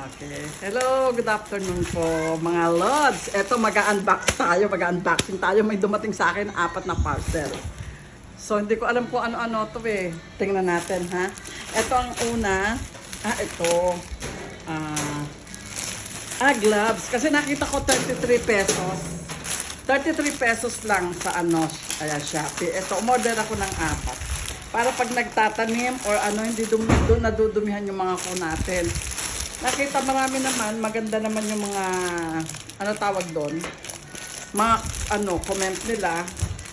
Okay. Hello, good afternoon po mga lods. Ito mag-unbox tayo, mag-unboxing tayo. May dumating sa akin apat na parcel. So hindi ko alam kung ano-ano to eh. Tingnan natin ha. Ito ang una. Ah, ito. Ah, ah, gloves. Kasi nakita ko 33 pesos. 33 pesos lang sa ano, ayan, Shopee. Ito, umorder ako ng apat. Para pag nagtatanim or ano, hindi dum nadudumihan yung mga ko natin. Nakita marami naman, maganda naman yung mga, ano tawag doon? Mga, ano, comment nila.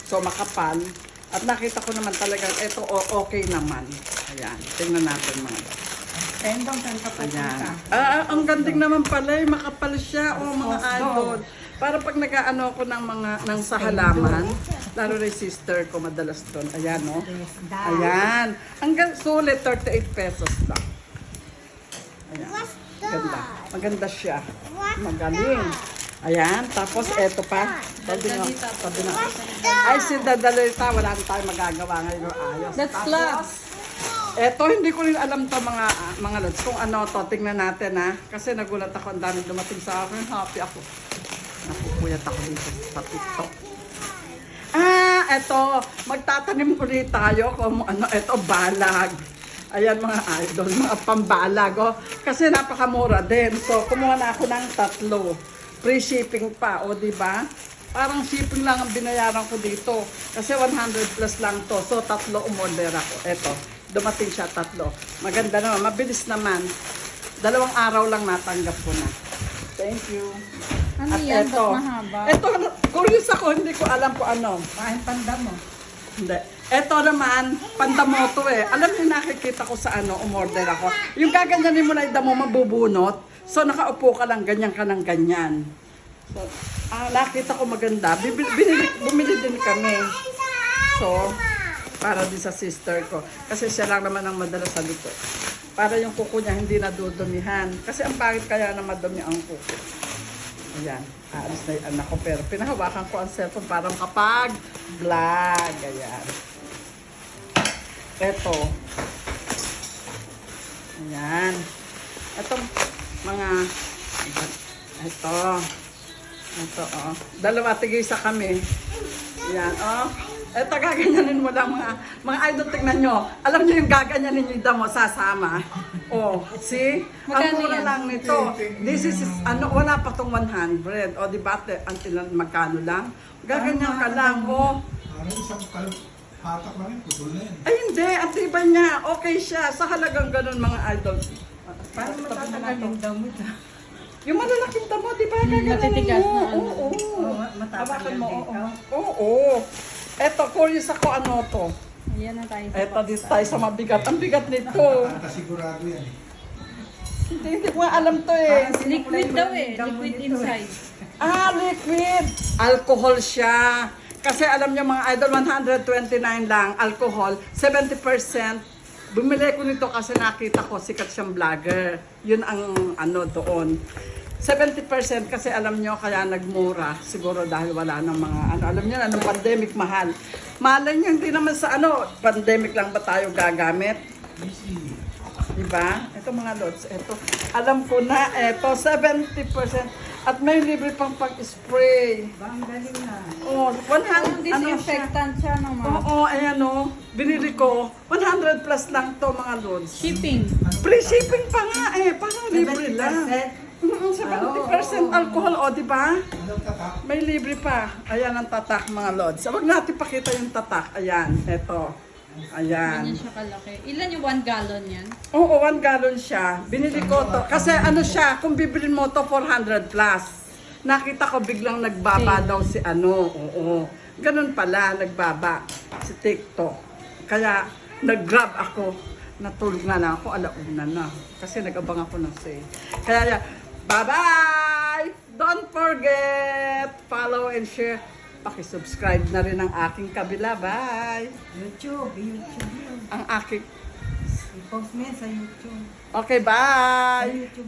So, makapal. At nakita ko naman talagang ito o- okay naman. Ayan, tingnan natin mga Ayun bang saan ka Ayan. pupunta? Ah, ang ganding naman pala, eh, makapal siya o mga Soft idol. Para pag nag-ano ko ng mga ng sa halaman, lalo na sister ko madalas doon. Ayan, no? Ayan. Ang sulit, 38 pesos lang. Ayan. Ganda. Maganda siya. Magaling. Ayan. Tapos, eto pa. Sabi na, sabi na. Ay, si Dadalita, wala na tayong magagawa ngayon. Ayos. That's Tapos, plus. Eto, hindi ko rin alam to mga ah, mga lods. Kung ano to, tingnan natin ha. Kasi nagulat ako, ang dami dumating sa akin. Happy ako. Napupuyat ako dito sa TikTok. Ah, eto. Magtatanim ulit tayo kung ano, eto, balag. Ayan mga idol, mga pambalag. Oh. Kasi napakamura din. So, kumuha na ako ng tatlo. Free shipping pa, o di ba? Parang shipping lang ang binayaran ko dito. Kasi 100 plus lang to. So, tatlo umorder ako. Eto, dumating siya tatlo. Maganda naman, mabilis naman. Dalawang araw lang natanggap ko na. Thank you. Ano At yan? eto, Ba't mahaba? eto, curious ako, hindi ko alam kung ano. Kain panda mo. Hindi. Ito naman, pandamoto eh. Alam niyo nakikita ko sa ano, umorder ako. Yung gaganyanin mo na yung damo mabubunot. So nakaupo ka lang, ganyan ka ng ganyan. So, ah, nakita ko maganda. Bibil, binili, bumili din kami. So, para din sa sister ko. Kasi siya lang naman ang madalas sa likod. Para yung kuko niya hindi nadudumihan. Kasi ang pangit kaya na madumi ang kuko. Ayan, aalis na yung anak ko. Pero pinahawakan ko ang cellphone para makapag vlog. Ayan. Eto. Ayan. Etong mga, ito. Ito, oh. Dalawa, tigisa kami. Ayan, oh. Eto, gaganyanin mo lang mga, mga idol, tignan nyo. Alam nyo yung gaganyanin nyo yung damo, sasama. Oh, see? Ang mura yan? lang nito. This is, ano, wala pa tong 100. O, di ba, until lang magkano lang? Gaganyan ka lang, oh. Ano isang kal hatak lang yun, putol na yun. Ay, hindi. Ang tiba niya. Okay siya. Sa halagang ganun, mga idol. Paano matatagal yung damit? Yung malalaking damo, di ba? Natitigas mo. na ano. Oo. Oo, matatagal Hawakan mo, din. oo. Oo. Eto, curious ako ano to. Ayan na tayo sa Eto, this tayo sa mabigat. Ang bigat nito. Tata sigurado yan eh. Hindi, hindi ko nga alam to eh. Liquid daw eh. Liquid inside. Ah, liquid. Alcohol siya. Kasi alam niyo mga idol, 129 lang alcohol, 70%. Bumili ko nito kasi nakita ko sikat siyang vlogger. Yun ang ano doon. 70% kasi alam nyo kaya nagmura. Siguro dahil wala ng mga ano. Alam nyo na, pandemic mahal. Malay nyo, hindi naman sa ano, pandemic lang ba tayo gagamit? Diba? Ito mga lods, ito. Alam ko na, ito, 70%. At may libre pang pag-spray. Ang galing na. Oh, 100, Ang ano siya? disinfectant siya ng mga Oo, ayan o. Binili ko. 100 plus lang to mga lods. shipping. Free shipping pa nga eh. Parang libre lang. Mm, 70% alcohol, o, di ba? May libre pa. Ayan ang tatak mga lods. So, wag natin pakita yung tatak. Ayan, eto. Ayan. Ganyan siya kalaki. Ilan yung one gallon yan? Oo, one gallon siya. Binili ko to. Kasi ano siya, kung bibilin mo to 400 plus. Nakita ko biglang nagbaba daw si ano. Oo. Ganun pala, nagbaba si TikTok. Kaya nag-grab ako. Natulog na lang ako, alauna na. Kasi nag-abang ako ng sale. Kaya, bye-bye! Don't forget, follow and share. Pakisubscribe na rin ang aking kabila. Bye! YouTube. YouTube yun. Ang aking... I-post mo yan sa YouTube. Okay, bye! YouTube.